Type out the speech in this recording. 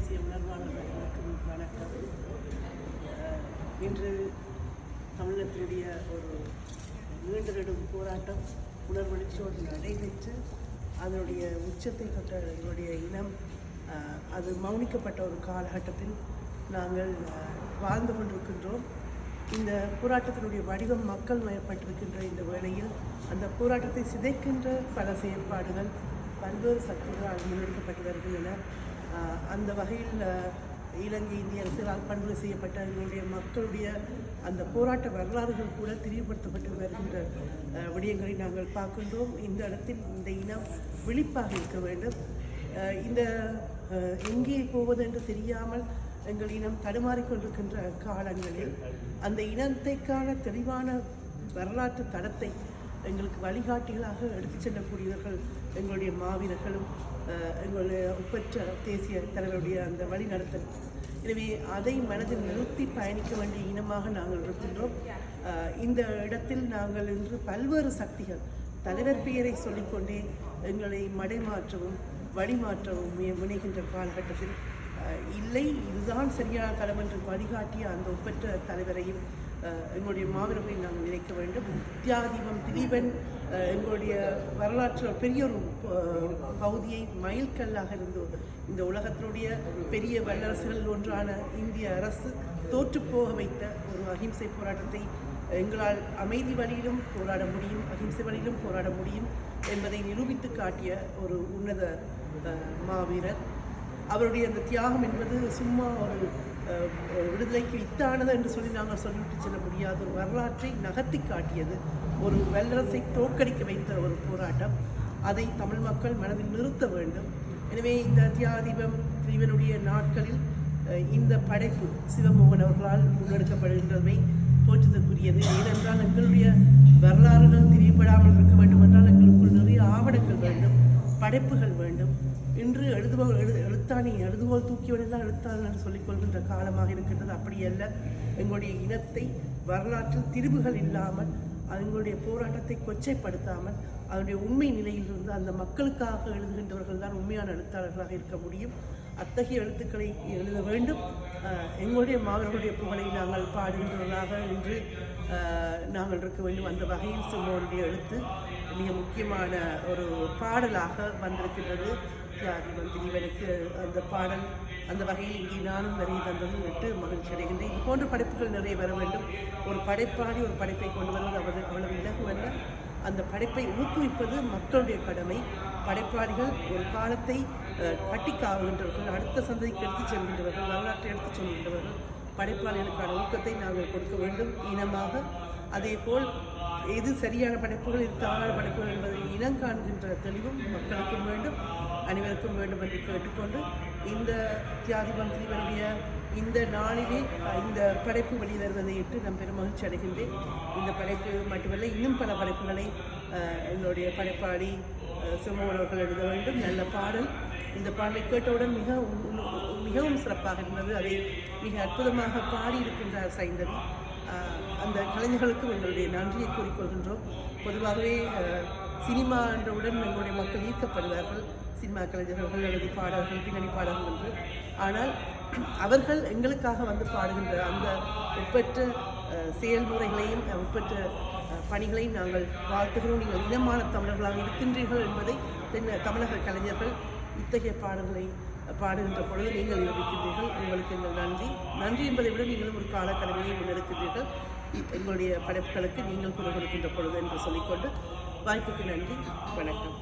தேசிய உணர்வாளர்களுக்கு வணக்கம். இன்று தமிழகத்தினுடைய ஒரு நீண்ட நெடும் போராட்டம் உணர்வெழுச்சியோடு நடைபெற்று அதனுடைய உச்சத்தை தொட்ட எங்களுடைய இனம் அது மௌனிக்கப்பட்ட ஒரு காலகட்டத்தில் நாங்கள் வாழ்ந்து கொண்டிருக்கின்றோம். இந்த போராட்டத்தினுடைய வடிவம் மக்கள் மயப்பட்டிருக்கின்ற இந்த வேளையில் அந்த போராட்டத்தை சிதைக்கின்ற பல செயற்பாடுகள் பல்வேறு சக்திகளால் முன்னெடுக்கப்பட்டு வருகின்றன. அந்த வகையில் இலங்கை இந்திய அரசியலால் பண்புகள் செய்யப்பட்ட எங்களுடைய மக்களுடைய அந்த போராட்ட வரலாறுகள் கூட தெரியப்படுத்தப்பட்டு வருகின்ற விடயங்களை நாங்கள் பார்க்கின்றோம். இந்த இடத்தில் இந்த இனம் விழிப்பாக இருக்க வேண்டும். இந்த எங்கே போவது என்று தெரியாமல் எங்கள் இனம் தடுமாறிக்கொண்டிருக்கின்ற காலங்களில் அந்த இனத்தைக்கான தெளிவான வரலாற்று தடத்தை எங்களுக்கு வழிகாட்டிகளாக எடுத்துச் செல்லக்கூடியவர்கள் எங்களுடைய மாவீரர்களும் எங்களுடைய ஒப்பற்ற தேசிய தலைவருடைய அந்த வழிநடத்தல். எனவே அதை மனதில் நிறுத்தி பயணிக்க வேண்டிய இனமாக நாங்கள் இருக்கின்றோம். இந்த இடத்தில் நாங்கள் இன்று பல்வேறு சக்திகள் தலைவர் பெயரை சொல்லிக்கொண்டே எங்களை மடைமாற்றவும் வழிமாற்றவும் முனைகின்ற காலகட்டத்தில் இல்லை இதுதான் சரியான தளம் என்று வழிகாட்டிய அந்த ஒப்பற்ற தலைவரையும் எங்களுடைய மாவீரர்களை நாங்கள் நினைக்க வேண்டும். வித்யாதீபம் திலீபன் எங்களுடைய வரலாற்றில் பெரிய ஒரு பகுதியை மைல்கல்லாக இருந்து இந்த உலகத்தினுடைய பெரிய வல்லரசுகளில் ஒன்றான இந்திய அரசு தோற்றுப்போக வைத்த ஒரு அகிம்சை போராட்டத்தை எங்களால் அமைதி வழியிலும் போராட முடியும் அகிம்சை வழியிலும் போராட முடியும் என்பதை நிரூபித்து காட்டிய ஒரு உன்னத மாவீரர். அவருடைய அந்த தியாகம் என்பது சும்மா ஒரு விடுதலைக்கு வித்தானது என்று சொல்லி நாங்கள் சொல்லிவிட்டு செல்ல முடியாத. ஒரு வரலாற்றை நகர்த்தி காட்டியது. ஒரு வல்லரசை தோற்கடிக்க வைத்த ஒரு போராட்டம். அதை தமிழ் மக்கள் மனதில் நிறுத்த வேண்டும். எனவே இந்த தியாதீபம் இவனுடைய நாட்களில் இந்த படைப்பு சிவமோகன் அவர்களால் முன்னெடுக்கப்படுகின்றமை போற்றுதற்குரியது ஏனென்றால் எங்களுடைய வரலாறுகள் தெரியப்படாமல் இருக்க வேண்டும் என்றால் எங்களுக்குள் நிறைய ஆவணங்கள் வேண்டும் படைப்புகள் வேண்டும். இன்று எழுதுபவர் எழுது எழுத்தாணி எழுதுகோல் தூக்கியவனெல்லாம் எழுத்தாளர் என்று சொல்லிக் கொள்கின்ற காலமாக இருக்கின்றது. அப்படி அல்ல எங்களுடைய இனத்தை வரலாற்றில் திரிவுகள் இல்லாமல் அவங்களுடைய போராட்டத்தை கொச்சைப்படுத்தாமல் அதனுடைய உண்மை நிலையிலிருந்து அந்த மக்களுக்காக எழுதுகின்றவர்கள் தான் உண்மையான எழுத்தாளர்களாக இருக்க முடியும். அத்தகைய எழுத்துக்களை எழுத வேண்டும். எங்களுடைய மாணவர்களுடைய புகழை நாங்கள் பாடுகின்றவர்களாக இன்று நாங்கள் இருக்க வேண்டும். அந்த வகையில் சுமோருடைய எழுத்து மிக முக்கியமான ஒரு பாடலாக வந்திருக்கின்றது. தியாகிவன் இவருக்கு அந்த பாடல் அந்த வகையில் இங்கே நானும் நிறைய தந்தது விட்டு மகிழ்ச்சி அடைகின்றேன் இது போன்ற படைப்புகள் நிறைய வர வேண்டும். ஒரு படைப்பாளி ஒரு படைப்பை கொண்டு வருவது அவ்வளவு அவ்வளவு இலகுவல்ல. அந்த படைப்பை ஊக்குவிப்பது மக்களுடைய கடமை. படைப்பாளிகள் ஒரு காலத்தை அஹ், கட்டி காவுகின்றவர்கள் அடுத்த சந்ததிக்கு எடுத்துச் செல்கின்றவர்கள் வரலாற்றை எடுத்துச் செல்கின்றவர்கள். படைப்பாளிகளுக்கான ஊக்கத்தை நாங்கள் கொடுக்க வேண்டும். இனமாக அதே போல் எது சரியான படைப்புகள் எது தவறான படைப்புகள் என்பதை இனம் காண்கின்ற தெளிவும் மக்களுக்கும் வேண்டும் அனைவருக்கும் வேண்டும் என்று கேட்டுக்கொண்டு இந்த தியாதி மந்திரிகளுடைய இந்த நாளிலே இந்த படைப்பு வெளிவருவதை இட்டு நான் பெரும் மகிழ்ச்சி அடைகின்றேன். இந்த படைப்பு மட்டுமல்ல இன்னும் பல படைப்புகளை அஹ், எங்களுடைய படைப்பாளி அஹ், சிவமோகன் எழுத வேண்டும். நல்ல பாடல். இந்த பாடலை கேட்டவுடன் மிக மிகவும் சிறப்பாக இருந்தது. அதை மிக அற்புதமாக பாடியிருக்கின்றார் சைந்தவி. அந்த கலைஞர்களுக்கும் எங்களுடைய நன்றியை கூறிக்கொள்கின்றோம். பொதுவாகவே சினிமா என்றவுடன் எங்களுடைய மக்கள் ஈர்க்கப்படுவார்கள். சினிமா கலைஞர்கள் அல்லது பாடல்கள் பின்னணி பாடல்கள் என்று. ஆனால் அவர்கள் எங்களுக்காக வந்து பாடுகின்ற அந்த ஒப்பற்ற செயல்முறைகளையும் ஒப்பற்ற பணிகளையும் நாங்கள் வாழ்த்துகிறோம். நீங்கள் இனமான தமிழர்களாக இருக்கின்றீர்கள் என்பதை தமிழக கலைஞர்கள் இத்தகைய பாடல்களை பாடுகின்ற பொழுது நீங்கள் இருக்கின்றீர்கள். உங்களுக்கு எங்கள் நன்றி. நன்றி என்பதை விட நீங்களும் ஒரு காலக்கடமையை முன்னெடுக்கின்றீர்கள். எங்களுடைய படைப்புகளுக்கு நீங்கள் குரல் கொடுக்கின்ற பொழுது என்று சொல்லிக்கொண்டு வாய்ப்புக்கு நன்றி. வணக்கம்.